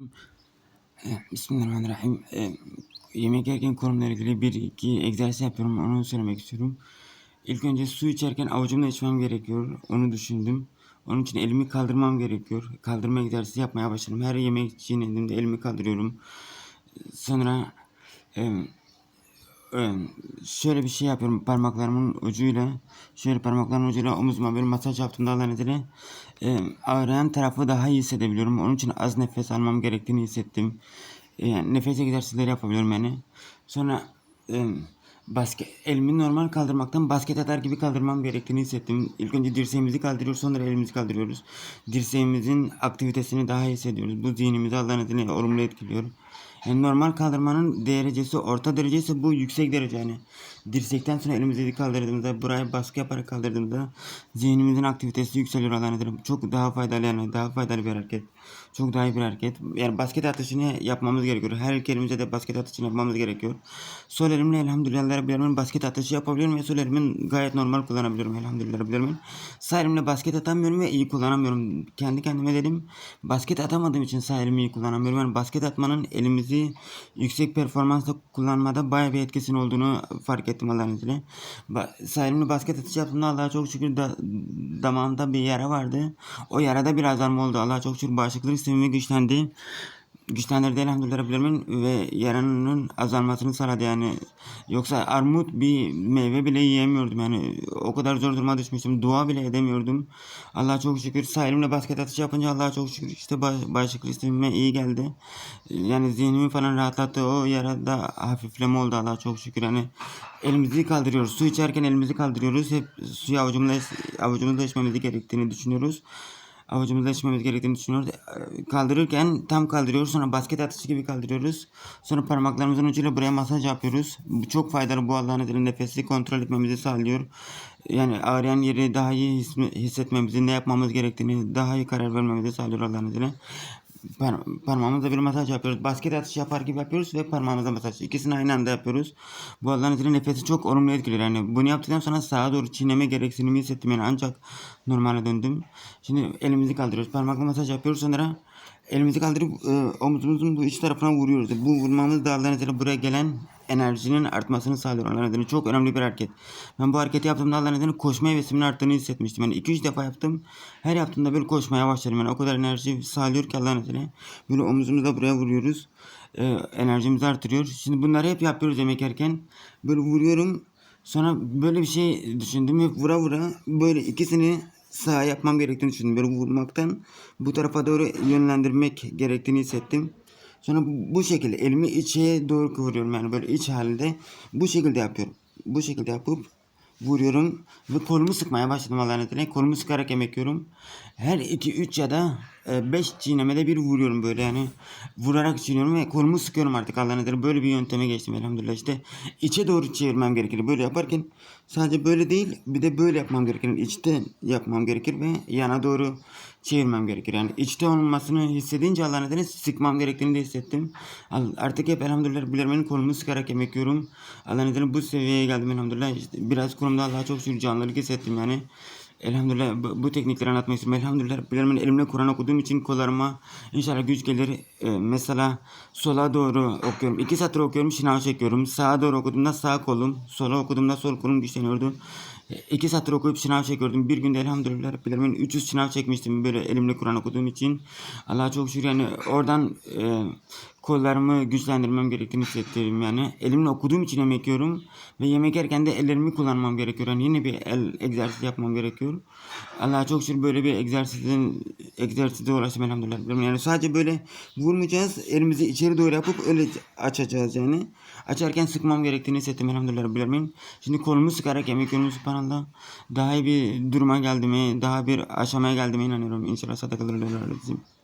Eh, Bismillahirrahmanirrahim. Eh, yemek yerken konumla ilgili bir iki egzersiz yapıyorum. Onu söylemek istiyorum. İlk önce su içerken avucumla içmem gerekiyor. Onu düşündüm. Onun için elimi kaldırmam gerekiyor. Kaldırma egzersizi yapmaya başladım. Her yemek çiğnediğimde elimi kaldırıyorum. Sonra em, şöyle bir şey yapıyorum parmaklarımın ucuyla. Şöyle parmaklarımın ucuyla omuzuma böyle masaj yaptığımda Allah'ın izniyle em, ağrıyan tarafı daha iyi hissedebiliyorum. Onun için az nefes almam gerektiğini hissettim. E, Yani nefes egzersizleri yapabiliyorum yani. Sonra em, basket, elimi normal kaldırmaktan basket atar gibi kaldırmam gerektiğini hissettim. İlk önce dirseğimizi kaldırıyoruz sonra elimizi kaldırıyoruz. Dirseğimizin aktivitesini daha iyi hissediyoruz. Bu zihnimizi Allah'ın izniyle olumlu etkiliyor. Yani normal kaldırmanın derecesi orta derece ise bu yüksek derece yani. Dirsekten sonra elimizi kaldırdığımızda buraya baskı yaparak kaldırdığımızda zihnimizin aktivitesi yükseliyor Allah'ın. Çok daha faydalı yani daha faydalı bir hareket. Çok daha iyi bir hareket. Yani basket atışını yapmamız gerekiyor. Her elimize de basket atışını yapmamız gerekiyor. Sol elimle elhamdülillah Rabbil basket atışı yapabiliyorum ve sol elimin gayet normal kullanabiliyorum elhamdülillah Rabbil Alemin. Sağ elimle basket atamıyorum ve iyi kullanamıyorum. Kendi kendime dedim basket atamadığım için sağ elimi iyi kullanamıyorum. Yani basket atmanın elimizi yüksek performansla kullanmada bayağı bir etkisinin olduğunu fark ettim Allah'ın izniyle. Ba- sağ elimle basket atışı yaptığımda Allah'a çok şükür da, damağımda bir yara vardı. O yarada bir azalma oldu. Allah'a çok şükür bağışıklık sistemimi güçlendi güçlendirdi elhamdülillah Rabbil Alemin ve yaranın azalmasını sağladı yani. Yoksa armut bir meyve bile yiyemiyordum yani. O kadar zor duruma düşmüştüm. Dua bile edemiyordum. Allah'a çok şükür sağ elimle basket atışı yapınca Allah'a çok şükür işte ba- bağışıklık sistemime iyi geldi. Yani zihnimi falan rahatlattı. O yarada hafifleme oldu Allah'a çok şükür. Yani elimizi kaldırıyoruz. Su içerken elimizi kaldırıyoruz. Hep suyu avucumuzda, avucumuzda içmemizi gerektiğini düşünüyoruz avucumuzda içmemiz gerektiğini düşünüyoruz. Ee, Kaldırırken tam kaldırıyoruz. Sonra basket atışı gibi kaldırıyoruz. Sonra parmaklarımızın ucuyla buraya masaj yapıyoruz. Bu çok faydalı. Bu Allah'ın izniyle nefesi kontrol etmemizi sağlıyor. Yani ağrıyan yeri daha iyi his- hissetmemizi, ne yapmamız gerektiğini daha iyi karar vermemizi sağlıyor Allah'ın izniyle. Par parmağımızla bir masaj yapıyoruz. Basket atışı yapar gibi yapıyoruz ve parmağımızla masaj. İkisini aynı anda yapıyoruz. Bu Allah'ın izniyle nefesi çok olumlu etkiliyor. Yani bunu yaptıktan sonra sağa doğru çiğneme gereksinimi hissettim. Yani ancak normale döndüm. Şimdi elimizi kaldırıyoruz. Parmakla masaj yapıyoruz. Sonra elimizi kaldırıp e, omuzumuzun bu iç tarafına vuruyoruz. Bu vurmamız da Allah'ın buraya gelen enerjinin artmasını sağlıyor. Allah'ın izniyle çok önemli bir hareket. Ben bu hareketi yaptığımda Allah'ın izniyle koşma hevesimin arttığını hissetmiştim. Yani 2-3 defa yaptım. Her yaptığımda böyle koşmaya başladım. Yani o kadar enerji sağlıyor ki Allah'ın izniyle. Böyle omuzumuzu da buraya vuruyoruz. E, enerjimizi artırıyor. Şimdi bunları hep yapıyoruz yemek yerken. Böyle vuruyorum. Sonra böyle bir şey düşündüm. Hep vura vura böyle ikisini sağa yapmam gerektiğini düşündüm. Böyle vurmaktan bu tarafa doğru yönlendirmek gerektiğini hissettim. Sonra bu, şekilde elimi içe doğru kıvırıyorum yani böyle iç halinde bu şekilde yapıyorum. Bu şekilde yapıp vuruyorum ve kolumu sıkmaya başladım Allah'ın izniyle. Kolumu sıkarak yemek yiyorum. Her 2-3 ya da 5 çiğnemede bir vuruyorum böyle yani. Vurarak çiğniyorum ve kolumu sıkıyorum artık Allah'ın izniyle. Böyle bir yönteme geçtim elhamdülillah işte. içe doğru çevirmem gerekir. Böyle yaparken sadece böyle değil bir de böyle yapmam gerekir. İçte yapmam gerekir ve yana doğru çevirmem gerekir. Yani içte olmasını hissedince Allah'ın izniyle sıkmam gerektiğini de hissettim. Artık hep elhamdülillah bilemenin kolumu sıkarak yemek yiyorum. Allah'ın izniyle bu seviyeye geldim elhamdülillah. İşte biraz kolumda Allah'a çok şükür canlılık hissettim yani. Elhamdülillah bu, bu teknikleri anlatmak istiyorum. Elhamdülillah bilemenin elimle Kur'an okuduğum için kollarıma inşallah güç gelir. Ee, mesela sola doğru okuyorum. İki satır okuyorum şınav çekiyorum. Sağa doğru okuduğumda sağ kolum. Sola okuduğumda sol kolum güçleniyordu. İki satır okuyup şınav çekiyordum. Bir günde elhamdülillah Rabbil 300 şınav çekmiştim böyle elimle Kur'an okuduğum için. Allah'a çok şükür yani oradan e, kollarımı güçlendirmem gerektiğini hissettim yani. Elimle okuduğum için yemek yiyorum. Ve yemek yerken de ellerimi kullanmam gerekiyor. Yani yine bir el egzersizi yapmam gerekiyor. Allah'a çok şükür böyle bir egzersizin egzersize ulaştım elhamdülillah. Yani sadece böyle vurmayacağız. Elimizi içeri doğru yapıp öyle açacağız yani. Açarken sıkmam gerektiğini hissettim elhamdülillah. Rabbil Alemin. Şimdi kolumu sıkarak yemek yiyorum subhanallah. Daha iyi bir duruma geldiğimi, daha bir aşamaya geldiğime inanıyorum. İnşallah ve sellem.